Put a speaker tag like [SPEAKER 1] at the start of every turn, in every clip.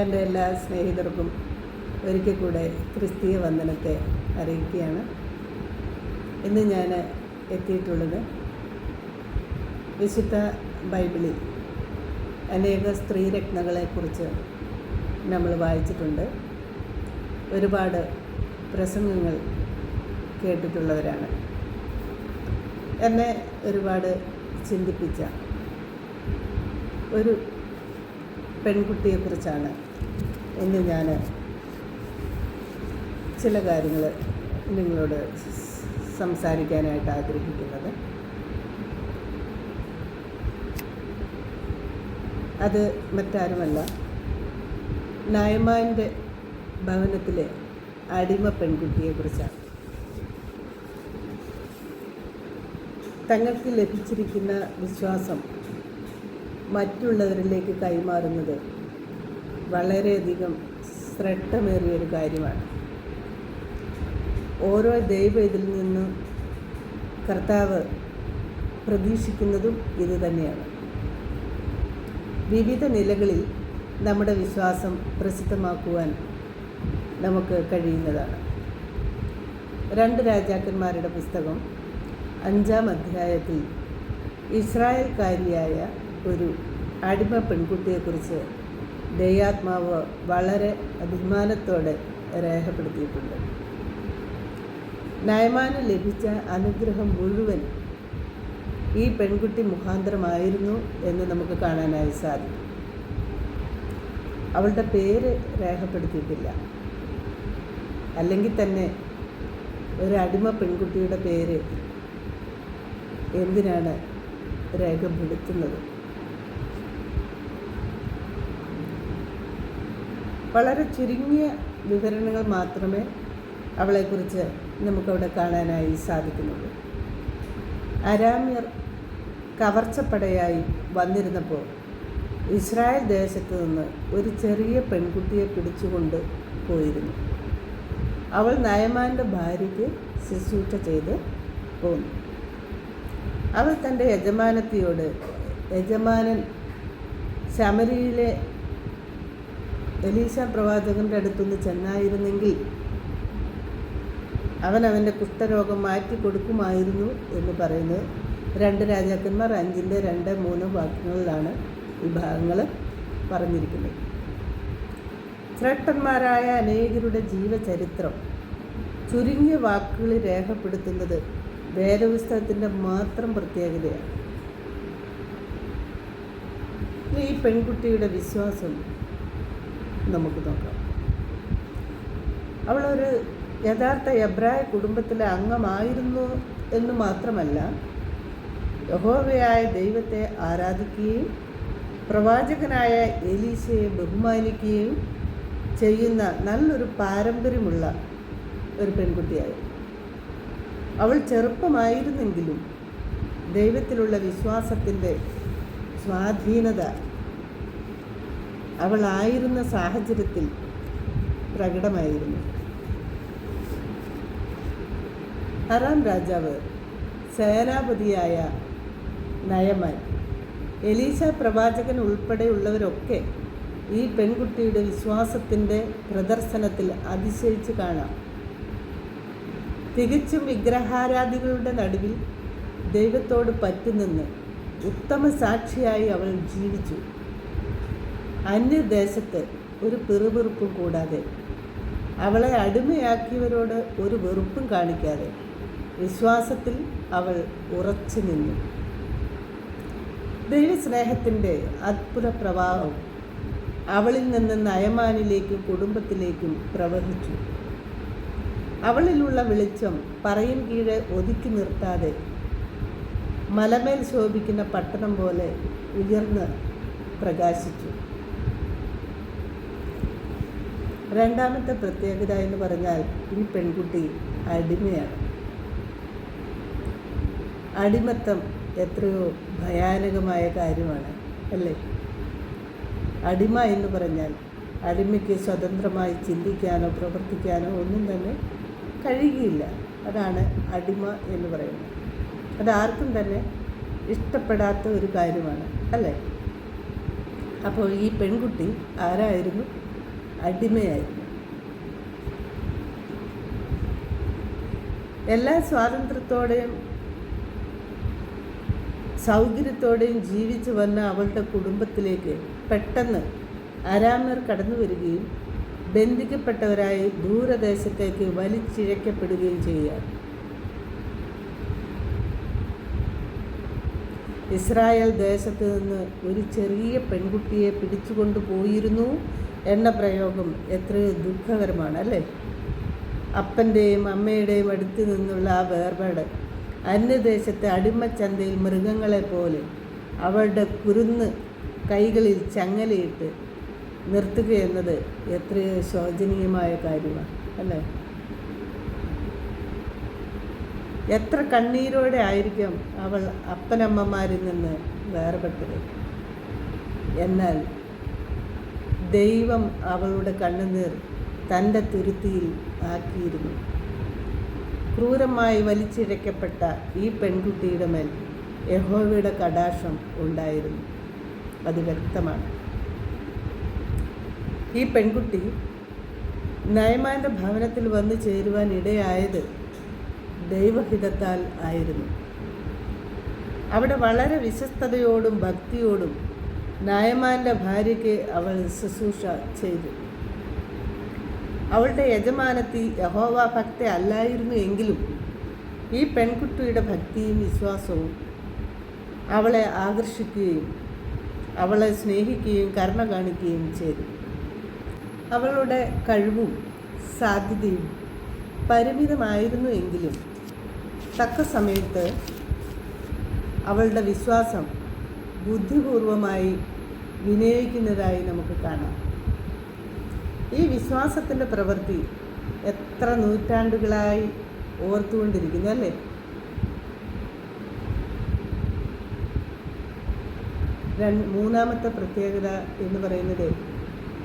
[SPEAKER 1] എന്റെ എല്ലാ സ്നേഹിതർക്കും ഒരിക്കൽ കൂടെ ക്രിസ്തീയ വന്ദനത്തെ അറിയിക്കുകയാണ്. ഇന്ന് ഞാൻ എത്തിയിട്ടുള്ളത് വിശുദ്ധ ബൈബിളിൽ അനേക സ്ത്രീരത്നങ്ങളെക്കുറിച്ച് നമ്മൾ വായിച്ചിട്ടുണ്ട്. ഒരുപാട് പ്രസംഗങ്ങൾ കേട്ടിട്ടുള്ളവരാണ്. എന്നെ ഒരുപാട് ചിന്തിപ്പിച്ച ഒരു പെൺകുട്ടിയെക്കുറിച്ചാണ് ഇന്ന് ഞാൻ ചില കാര്യങ്ങൾ നിങ്ങളോട് സംസാരിക്കാനായിട്ട് ആഗ്രഹിക്കുന്നത്. അത് മറ്റാരുമല്ല നായമാന്റെ ഭവനത്തിലെ അടിമ പെൺകുട്ടിയെക്കുറിച്ചാണ്. തങ്ങൾക്ക് ലഭിച്ചിരിക്കുന്ന വിശ്വാസം മറ്റുള്ളവരിലേക്ക് കൈമാറുന്നത് വളരെയധികം ശ്രദ്ധമേറിയൊരു കാര്യമാണ്. ഓരോ ദൈവ ഇതിൽ നിന്നും കർത്താവ് പ്രതീക്ഷിക്കുന്നതും ഇത് തന്നെയാണ്. വിവിധ നിലകളിൽ നമ്മുടെ വിശ്വാസം പ്രസിദ്ധമാക്കുവാൻ നമുക്ക് കഴിയുന്നതാണ്. രണ്ട് രാജാക്കന്മാരുടെ പുസ്തകം അഞ്ചാം അധ്യായത്തിൽ ഇസ്രായേൽക്കാരിയായ ഒരു അടിമ പെൺകുട്ടിയെക്കുറിച്ച് ദയാത്മാവ് വളരെ അഭിമാനത്തോടെ രേഖപ്പെടുത്തിയിട്ടുണ്ട്. നയമാന് ലഭിച്ച അനുഗ്രഹം മുഴുവൻ ഈ പെൺകുട്ടി മുഖാന്തരമായിരുന്നു എന്ന് നമുക്ക് കാണാനായി സാധിക്കും. അവളുടെ പേര് രേഖപ്പെടുത്തിയിട്ടില്ല. അല്ലെങ്കിൽ തന്നെ ഒരു അടിമ പെൺകുട്ടിയുടെ പേര് എന്തിനാണ് രേഖപ്പെടുത്തുന്നത്? വളരെ ചുരുങ്ങിയ വിവരണങ്ങൾ മാത്രമേ അവളെക്കുറിച്ച് നമുക്കവിടെ കാണാനായി സാധിക്കുന്നുള്ളൂ. അരാമ്യർ കവർച്ചപ്പടയായി വന്നിരുന്നപ്പോൾ ഇസ്രായേൽ ദേശത്ത് നിന്ന് ഒരു ചെറിയ പെൺകുട്ടിയെ പിടിച്ചുകൊണ്ട് പോയിരുന്നു. അവൾ നയമാന്റെ ഭാര്യയ്ക്ക് ശുശ്രൂഷ ചെയ്ത് പോന്നു. അവൾ തന്റെ യജമാനത്തിയോട് യജമാനൻ ശമരിയിലെ എലീശ പ്രവാചകന്റെ അടുത്തുനിന്ന് ചെന്നായിരുന്നെങ്കിൽ അവൻ അവന്റെ കുഷ്ഠരോഗം മാറ്റി കൊടുക്കുമായിരുന്നു എന്ന് പറയുന്നത്. രണ്ട് രാജാക്കന്മാർ അഞ്ചിന്റെ രണ്ട് മൂന്ന് വാക്യങ്ങളിലാണ് ഈ ഭാഗങ്ങൾ പറഞ്ഞിരിക്കുന്നത്. ശ്രേഷ്ഠന്മാരായ അനേകരുടെ ജീവചരിത്രം ചുരുങ്ങിയ വാക്കുകളിൽ രേഖപ്പെടുത്തുന്നത് വേദപുസ്തകത്തിന്റെ മാത്രം പ്രത്യേകതയാണ്. ഈ പെൺകുട്ടിയുടെ വിശ്വാസം നമുക്ക് നോക്കാം. അവളൊരു യഥാർത്ഥ എബ്രായ കുടുംബത്തിലെ അംഗമായിരുന്നു എന്ന് മാത്രമല്ല യഹോവയായ ദൈവത്തെ ആരാധിക്കുകയും പ്രവാചകനായ എലീശയെ ബഹുമാനിക്കുകയും ചെയ്യുന്ന നല്ലൊരു പാരമ്പര്യമുള്ള ഒരു പെൺകുട്ടിയായി. അവൾ ചെറുപ്പമായിരുന്നെങ്കിലും ദൈവത്തിലുള്ള വിശ്വാസത്തിന്റെ സ്വാധീനത അവളായിരുന്ന സാഹചര്യത്തിൽ പ്രകടമായിരുന്നു. അറാം രാജാവ് സേനാപതിയായ നയമൻ എലീശ പ്രവാചകൻ ഉൾപ്പെടെയുള്ളവരൊക്കെ ഈ പെൺകുട്ടിയുടെ വിശ്വാസത്തിന്റെ പ്രദർശനത്തിൽ അതിശയിച്ച് കാണാം. തികച്ചും വിഗ്രഹാരാധികളുടെ നടുവിൽ ദൈവത്തോട് പറ്റുനിന്ന് ഉത്തമ സാക്ഷിയായി അവൾ ജീവിച്ചു. അന്യദേശത്ത് ഒരു പിറുപിറുപ്പും കൂടാതെ. അവളെ അടിമയാക്കിയവരോട് ഒരു വെറുപ്പും കാണിക്കാതെ വിശ്വാസത്തിൽ അവൾ ഉറച്ചു നിന്നു. ദൈവസ്നേഹത്തിന്റെ അത്ഭുത പ്രവാഹം അവളിൽ നിന്ന് നയമാനിലേക്കും കുടുംബത്തിലേക്കും പ്രവഹിച്ചു. അവളിലുള്ള വെളിച്ചം പറയും കീഴെ ഒതുക്കി നിർത്താതെ മലമേൽ ശോഭിക്കുന്ന പട്ടണം പോലെ ഉയർന്ന് പ്രകാശിച്ചു. രണ്ടാമത്തെ പ്രത്യേകത എന്ന് പറഞ്ഞാൽ ഈ പെൺകുട്ടി അടിമയാണ്. അടിമത്തം എത്രയോ ഭയാനകമായ കാര്യമാണ് അല്ലേ? അടിമ എന്ന് പറഞ്ഞാൽ അടിമയ്ക്ക് സ്വതന്ത്രമായി ചിന്തിക്കാനോ പ്രവർത്തിക്കാനോ ഒന്നും തന്നെ കഴിയുകയില്ല. അതാണ് അടിമ എന്ന് പറയുന്നത്. അത് ആർക്കും തന്നെ ഇഷ്ടപ്പെടാത്ത ഒരു കാര്യമാണ് അല്ലേ? അപ്പോൾ ഈ പെൺകുട്ടി ആരായിരുന്നു? അടിമയായിരുന്നു എല്ലാ സ്വാതന്ത്ര്യത്തോടെയും സൗകര്യത്തോടെയും ജീവിച്ചു വന്ന അവളുടെ കുടുംബത്തിലേക്ക് പെട്ടെന്ന് അരാമർ കടന്നു വരികയും ബന്ധിക്കപ്പെട്ടവരായി ദൂരദേശത്തേക്ക് വലിച്ചിഴക്കപ്പെടുകയും ചെയ്യുക. ഇസ്രായേൽ ദേശത്ത് നിന്ന് ഒരു ചെറിയ പെൺകുട്ടിയെ പിടിച്ചുകൊണ്ടു എന്ന പ്രയോഗം എത്രയോ ദുഃഖകരമാണ് അല്ലേ? അപ്പന്റെയും അമ്മയുടെയും അടുത്ത് നിന്നുള്ള ആ വേർപാട് അന്യദേശത്തെ അടിമച്ചന്തയിൽ മൃഗങ്ങളെ പോലെ അവളുടെ കുരുന്ന് കൈകളിൽ ചങ്ങലയിട്ട് നിർത്തുക എന്നത് എത്രയോ ശോചനീയമായ കാര്യമാണ് അല്ലേ? എത്ര കണ്ണീരോടെ ആയിരിക്കും അവൾ അപ്പനമ്മമാരിൽ നിന്ന് വേർപെട്ടത്. എന്നാൽ ദൈവം അവളുടെ കണ്ണുനീർ തന്റെ തുരുത്തിയിൽ ആക്കിയിരുന്നു. ക്രൂരമായി വലിച്ചിഴക്കപ്പെട്ട ഈ പെൺകുട്ടിയുടെ മേൽ യഹോവയുടെ കടാക്ഷം ഉണ്ടായിരുന്നു. അത് വ്യക്തമാണ്. ഈ പെൺകുട്ടി നയമാന്റെ ഭവനത്തിൽ വന്നു ചേരുവാൻ ഇടയായത് ദൈവഹിതത്താൽ ആയിരുന്നു. അവിടെ വളരെ വിശ്വസ്തയോടും ഭക്തിയോടും നയമാന്റെ ഭാര്യയ്ക്ക് അവൾ ശുശ്രൂഷ ചെയ്തു. അവളുടെ യജമാനത്തി യഹോവ ഭക്ത അല്ലായിരുന്നു എങ്കിലും ഈ പെൺകുട്ടിയുടെ ഭക്തിയും വിശ്വാസവും അവളെ ആകർഷിക്കുകയും അവളെ സ്നേഹിക്കുകയും കരുണ കാണിക്കുകയും ചെയ്തു. അവളുടെ കഴിവും സാധ്യതയും പരിമിതമായിരുന്നു എങ്കിലും തക്ക സമയത്ത് അവളുടെ വിശ്വാസം ബുദ്ധിപൂർവമായി വിനിയോഗിക്കുന്നതായി നമുക്ക് കാണാം. ഈ വിശ്വാസത്തിന്റെ പ്രവൃത്തി എത്ര നൂറ്റാണ്ടുകളായി ഓർത്തുകൊണ്ടിരിക്കുന്നു അല്ലേ? രണ്ട് മൂന്നാമത്തെ പ്രത്യേകത എന്ന് പറയുന്നത്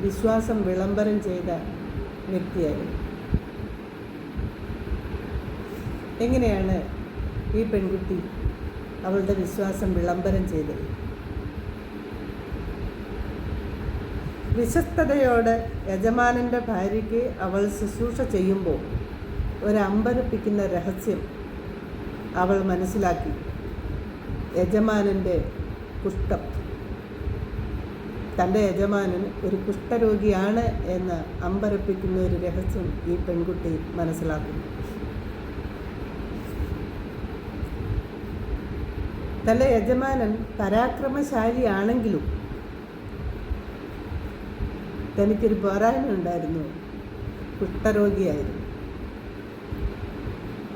[SPEAKER 1] വിശ്വാസം വിളംബരം ചെയ്ത വ്യക്തിയായിരുന്നു. എങ്ങനെയാണ് ഈ പെൺകുട്ടി അവളുടെ വിശ്വാസം വിളംബരം ചെയ്തത്? വിശ്വസ്തയോട് യജമാനന്റെ ഭാര്യയ്ക്ക് അവൾ ശുശ്രൂഷ ചെയ്യുമ്പോൾ ഒരു അമ്പരപ്പിക്കുന്ന രഹസ്യം അവൾ മനസ്സിലാക്കി. യജമാനന്റെ കുഷ്ഠം. തന്റെ യജമാനൻ ഒരു കുഷ്ഠരോഗിയാണ് എന്ന് അമ്പരപ്പിക്കുന്ന ഒരു രഹസ്യം ഈ പെൺകുട്ടി മനസ്സിലാക്കുന്നു. തന്റെ യജമാനൻ പരാക്രമശാലിയാണെങ്കിലും തനിക്കൊരു പോരായ്മ ഉണ്ടായിരുന്നു. കുഷ്ഠരോഗിയായിരുന്നു.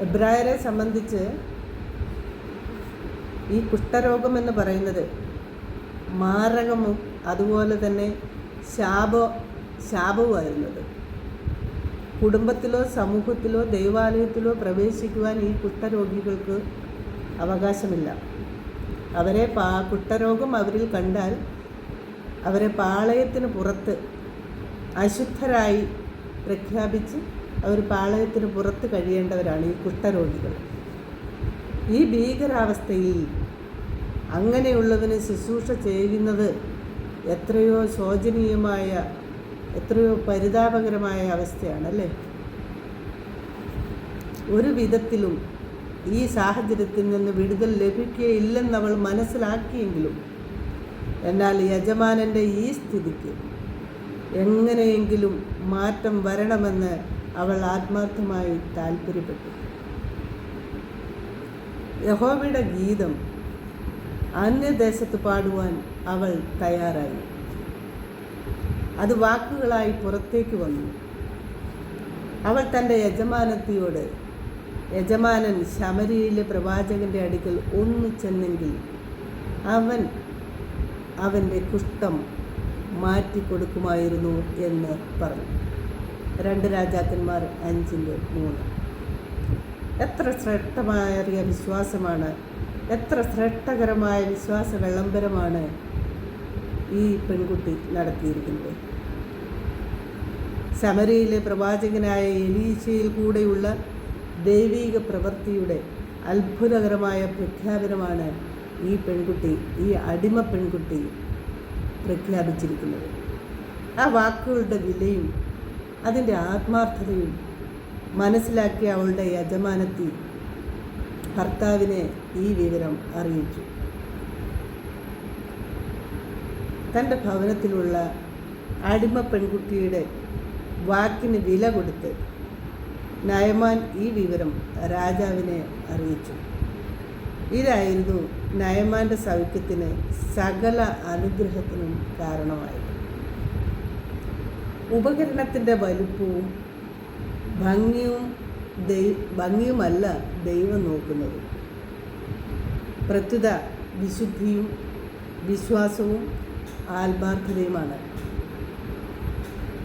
[SPEAKER 1] എബ്രായരെ സംബന്ധിച്ച് ഈ കുഷ്ഠരോഗം എന്ന് പറയുന്നത് മാരകവും അതുപോലെ തന്നെ ശാപ ശാപവുമായിരുന്നത്. കുടുംബത്തിലോ സമൂഹത്തിലോ ദൈവാലയത്തിലോ പ്രവേശിക്കുവാൻ ഈ കുഷ്ഠരോഗികൾക്ക് അവകാശമില്ല. അവരെ പാ കുഷ്ഠരോഗം അവരിൽ കണ്ടാൽ അവരെ പാളയത്തിന് പുറത്ത് അശുദ്ധരായി പ്രഖ്യാപിച്ച് അവർ പാളയത്തിന് പുറത്ത് കഴിയേണ്ടവരാണ് ഈ കുഷ്ഠരോഗികൾ. ഈ ഭീകരാവസ്ഥയിൽ അങ്ങനെയുള്ളതിന് ശുശ്രൂഷ ചെയ്യുന്നത് എത്രയോ ശോചനീയമായ എത്രയോ പരിതാപകരമായ അവസ്ഥയാണല്ലേ ഒരു വിധത്തിലും ഈ സാഹചര്യത്തിൽ നിന്ന് വിടുതൽ ലഭിക്കുകയില്ലെന്ന് അവൾ മനസ്സിലാക്കിയെങ്കിലും എന്നാൽ യജമാനന്റെ ഈ സ്ഥിതിക്ക് എങ്ങനെയെങ്കിലും മാറ്റം വരണമെന്ന് അവൾ ആത്മാർത്ഥമായി താല്പര്യപ്പെട്ടു യഹോവയുടെ ഗീതം അന്യദേശത്ത് പാടുവാൻ അവൾ തയ്യാറായി. അത് വാക്കുകളായി പുറത്തേക്ക് വന്നു. അവൾ തന്റെ യജമാനത്തിയോട് യജമാനൻ ശമരിയിലെ പ്രവാചകന്റെ അടുക്കൽ ഒന്നു ചെന്നെങ്കിൽ അവൻ അവന്റെ കുഷ്ഠം മാറ്റിക്കൊടുക്കുമായിരുന്നു എന്ന് പറഞ്ഞു. രണ്ട് രാജാക്കന്മാർ അഞ്ചിന്റെ മൂന്ന്. എത്ര ശ്രേഷ്ഠമായ വിശ്വാസമാണ്. എത്ര ശ്രേഷ്ഠകരമായ വിശ്വാസ വിളംബരമാണ് ഈ പെൺകുട്ടി നടത്തിയിരിക്കുന്നത്. ശമരിയിലെ പ്രവാചകനായ എലീശയിൽ കൂടെയുള്ള ദൈവീക പ്രവൃത്തിയുടെ അത്ഭുതകരമായ പ്രഖ്യാപനമാണ് ഈ പെൺകുട്ടി ഈ അടിമ പെൺകുട്ടി പ്രഖ്യാപിച്ചിരിക്കുന്നത്. ആ വാക്കുകളുടെ വിലയും അതിന്റെ ആത്മാർത്ഥതയും മനസ്സിലാക്കിയ അവളുടെ യജമാനത്തി ഭർത്താവിനെ ഈ വിവരം അറിയിച്ചു. തന്റെ ഭവനത്തിലുള്ള അടിമ പെൺകുട്ടിയുടെ വാക്കിന് വില കൊടുത്ത് നയമാൻ ഈ വിവരം രാജാവിനെ അറിയിച്ചു. ഇതായിരുന്നു നയമാന്റെ സൗഖ്യത്തിന് സകല അനുഗ്രഹത്തിനും കാരണമായത്. ഉപകരണത്തിന്റെ വലുപ്പവും ഭംഗിയും ദൈ ഭംഗിയുമല്ല ദൈവം നോക്കുന്നത്. പ്രത്യുത വിശുദ്ധിയും വിശ്വാസവും ആത്മാർത്ഥതയുമാണ്.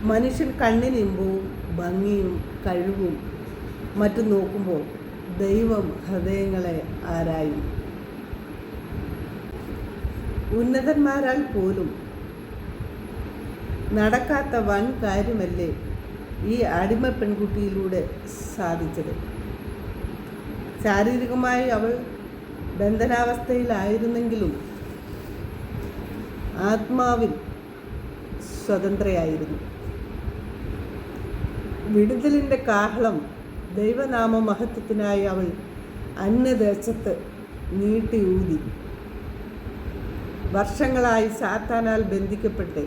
[SPEAKER 1] മനുഷ്യൻ കണ്ണിനിമ്പവും ഭംഗിയും കഴിവും മറ്റും നോക്കുമ്പോൾ ദൈവം ഹൃദയങ്ങളെ ആരായും. ഉന്നതന്മാരാൽ പോലും നടക്കാത്ത വൻ കാര്യമല്ലേ ഈ അടിമ പെൺകുട്ടിയിലൂടെ സാധിച്ചത്? ശാരീരികമായി അവൾ ബന്ധനാവസ്ഥയിലായിരുന്നെങ്കിലും ആത്മാവിൽ സ്വതന്ത്രയായിരുന്നു. വിടുതലിന്റെ കാഹളം ദൈവനാമ മഹത്വത്തിനായി അവൾ അന്യദേശത്ത് നീട്ടി വർഷങ്ങളായി സാത്താനാൽ ബന്ധിക്കപ്പെട്ട്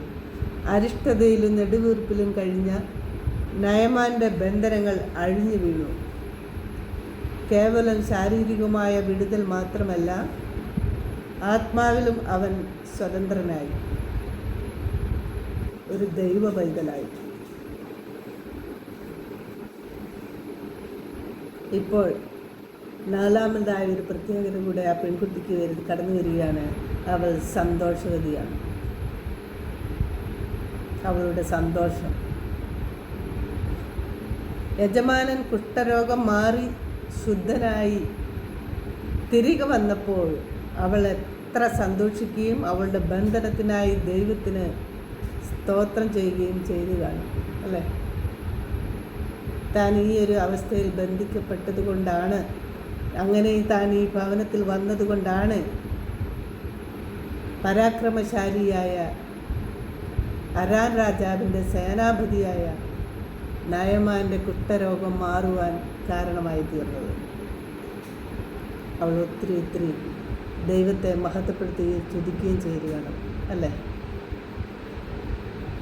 [SPEAKER 1] അരിഷ്ടതയിലും നെടുവീർപ്പിലും കഴിഞ്ഞ നയമാന്റെ ബന്ധനങ്ങൾ അഴിഞ്ഞു വീണു. കേവലം ശാരീരികമായ വിടുതൽ മാത്രമല്ല ആത്മാവിലും അവൻ സ്വതന്ത്രനായി. ഒരു ദൈവ പൈതലായി ഇപ്പോൾ നാലാമതായ ഒരു പ്രത്യേകത കൂടെ ആ പെൺകുട്ടിക്ക് വരു കടന്നു വരികയാണ്. അവൾ സന്തോഷവതിയാണ്. അവളുടെ സന്തോഷം. യജമാനൻ കുഷ്ഠരോഗം മാറി ശുദ്ധനായി തിരികെ വന്നപ്പോൾ അവൾ എത്ര സന്തോഷിക്കുകയും അവളുടെ ബന്ധനത്തിനായി ദൈവത്തിന് സ്തോത്രം ചെയ്യുകയും ചെയ്തു കാണും അല്ലേ? താൻ ഈ ഒരു അവസ്ഥയിൽ ബന്ധിക്കപ്പെട്ടത് കൊണ്ടാണ് അങ്ങനെ താൻ ഈ ഭവനത്തിൽ വന്നതുകൊണ്ടാണ് പരാക്രമശാലിയായ അരാൻ രാജാവിന്റെ സേനാപതിയായ നയമാന്റെ കുഷ്ഠരോഗം മാറുവാൻ കാരണമായി തീർന്നത്. അവൾ ഒത്തിരി ഒത്തിരി ദൈവത്തെ മഹത്വപ്പെടുത്തുകയും ചുതിക്കുകയും ചെയ്യുകയാണ് അല്ലേ?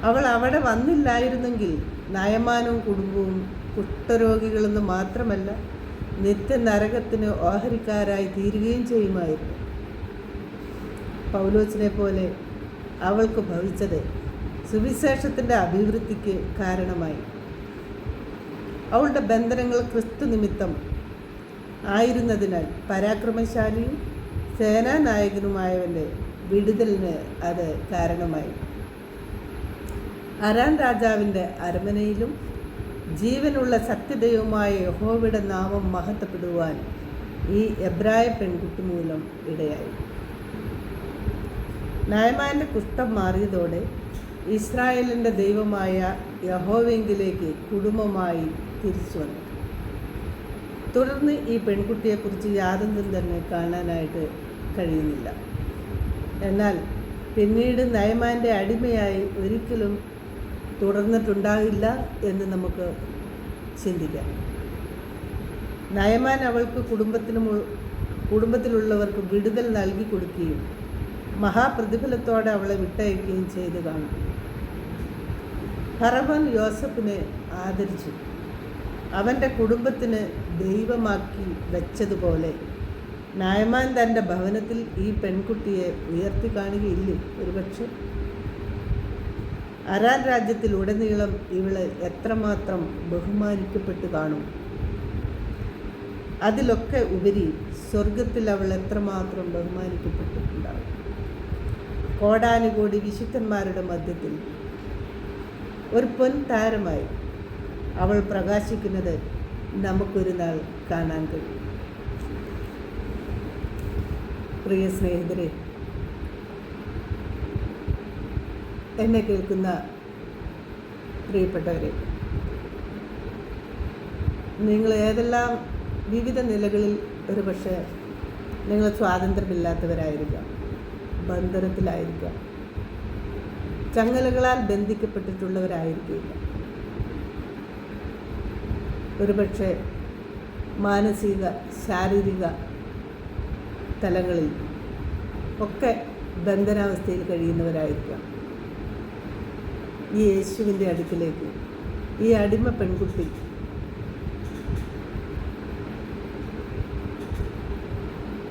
[SPEAKER 1] അവൾ അവിടെ വന്നില്ലായിരുന്നെങ്കിൽ നയമാനും കുടുംബവും കുഷ്ഠരോഗികളെന്ന് മാത്രമല്ല നിത്യ നരകത്തിന് ഓഹരിക്കാരായി തീരുകയും ചെയ്യുമായിരുന്നു. പൗലോസിനെ പോലെ അവൾക്ക് ഭവിച്ചത് സുവിശേഷത്തിന്റെ അഭിവൃദ്ധിക്ക് കാരണമായി. അവളുടെ ബന്ധനങ്ങൾ ക്രിസ്തു നിമിത്തം ആയിരുന്നതിനാൽ പരാക്രമശാലിയും സേനാനായകനുമായവന്റെ വിടുതലിന് അത് കാരണമായി. അരാൻ രാജാവിന്റെ അരമനയിലും ജീവനുള്ള സത്യദൈവമായ യഹോവയുടെ നാമം മഹത്വപ്പെടുവാൻ ഈ എബ്രായ പെൺകുട്ടി മൂലം ഇടയായി. നയമാന്റെ കുഷ്ഠം മാറിയതോടെ ഇസ്രായേലിന്റെ ദൈവമായ യഹോവെങ്കിലേക്ക് കുടുംബമായി തിരിച്ചു വന്നു. തുടർന്ന് ഈ പെൺകുട്ടിയെക്കുറിച്ച് യാതൊന്നും തന്നെ കാണാനായിട്ട് കഴിയുന്നില്ല. എന്നാൽ പിന്നീട് നയമാന്റെ അടിമയായി ഒരിക്കലും തുടർന്നിട്ടുണ്ടാകില്ല എന്ന് നമുക്ക് ചിന്തിക്കാം. നയമാൻ അവൾക്ക് കുടുംബത്തിന് കുടുംബത്തിലുള്ളവർക്ക് വിടുതൽ നൽകി കൊടുക്കുകയും മഹാപ്രതിഫലത്തോടെ അവളെ വിട്ടയക്കുകയും ചെയ്തു കാണും. ഫറവൻ യോസഫിനെ ആദരിച്ചു. അവന്റെ കുടുംബത്തിന് ദൈവമാക്കി വെച്ചതുപോലെ നായമാൻ തന്റെ ഭവനത്തിൽ ഈ പെൺകുട്ടിയെ ഉയർത്തി കാണുകയില്ലേ? ഒരുപക്ഷെ അരാൻ രാജ്യത്തിലുടനീളം ഇവൾ എത്രമാത്രം ബഹുമാനിക്കപ്പെട്ട് കാണും. അതിലൊക്കെ ഉപരി സ്വർഗത്തിൽ അവൾ എത്രമാത്രം ബഹുമാനിക്കപ്പെട്ടിട്ടുണ്ടാവും. കോടാനുകോടി വിശുദ്ധന്മാരുടെ മധ്യത്തിൽ ഒരു പൊൻ താരമായി അവൾ പ്രകാശിക്കുന്നത് നമുക്കൊരു നാൾ കാണാൻ കഴിയും. പ്രിയ സ്നേഹിതരെ എന്നെ കേൾക്കുന്ന പ്രിയപ്പെട്ടവരെ നിങ്ങൾ ഏതെല്ലാം വിവിധ നിലകളിൽ ഒരു പക്ഷേ നിങ്ങൾ സ്വാതന്ത്ര്യമില്ലാത്തവരായിരിക്കാം ബന്ധനത്തിലായിരിക്കാം ചങ്ങലകളാൽ ബന്ധിക്കപ്പെട്ടിട്ടുള്ളവരായിരിക്കില്ല. ഒരുപക്ഷെ മാനസിക ശാരീരിക തലങ്ങളിൽ ഒക്കെ ബന്ധനാവസ്ഥയിൽ കഴിയുന്നവരായിരിക്കാം. ഈ യേശുവിന്റെ അടുക്കിലേക്ക്. ഈ അടിമ പെൺകുട്ടി.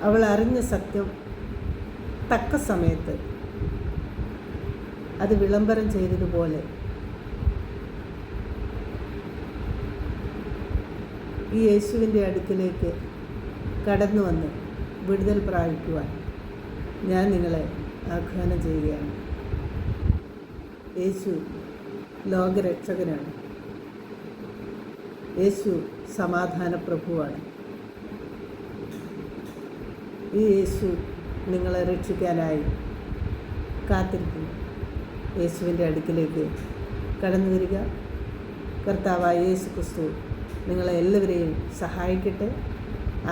[SPEAKER 1] അവൾ അറിഞ്ഞ സത്യം തക്ക സമയത്ത് അത് വിളംബരം ചെയ്തതുപോലെ ഈ യേശുവിന്റെ അടുക്കിലേക്ക് കടന്നു വന്ന് വിടുതൽ പ്രാപിക്കുവാൻ ഞാൻ നിങ്ങളെ ആഹ്വാനം ചെയ്യുകയാണ്. യേശു ലോകരക്ഷകനാണ്. യേശു സമാധാന പ്രഭുവാണ് ഈ യേശു നിങ്ങളെ രക്ഷിക്കാനായി കാത്തിരിക്കുന്നു. യേശുവിന്റെ അടുക്കിലേക്ക് കടന്നു വരിക. കർത്താവായ യേശു ക്രിസ്തു നിങ്ങളെ എല്ലാവരെയും സഹായിക്കട്ടെ.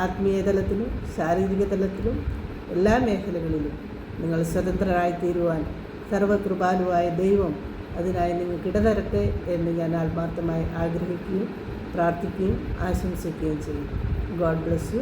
[SPEAKER 1] ആത്മീയ തലത്തിലും ശാരീരിക തലത്തിലും എല്ലാ മേഖലകളിലും നിങ്ങൾ സ്വതന്ത്രരായി തീരുവാൻ സർവകൃപാലുവായ ദൈവം അതിനായി നിങ്ങൾ ഇടതരട്ടെ എന്ന് ഞാൻ ആത്മാർത്ഥമായി ആഗ്രഹിക്കുകയും പ്രാർത്ഥിക്കുകയും ആശംസിക്കുകയും ചെയ്യും. God bless you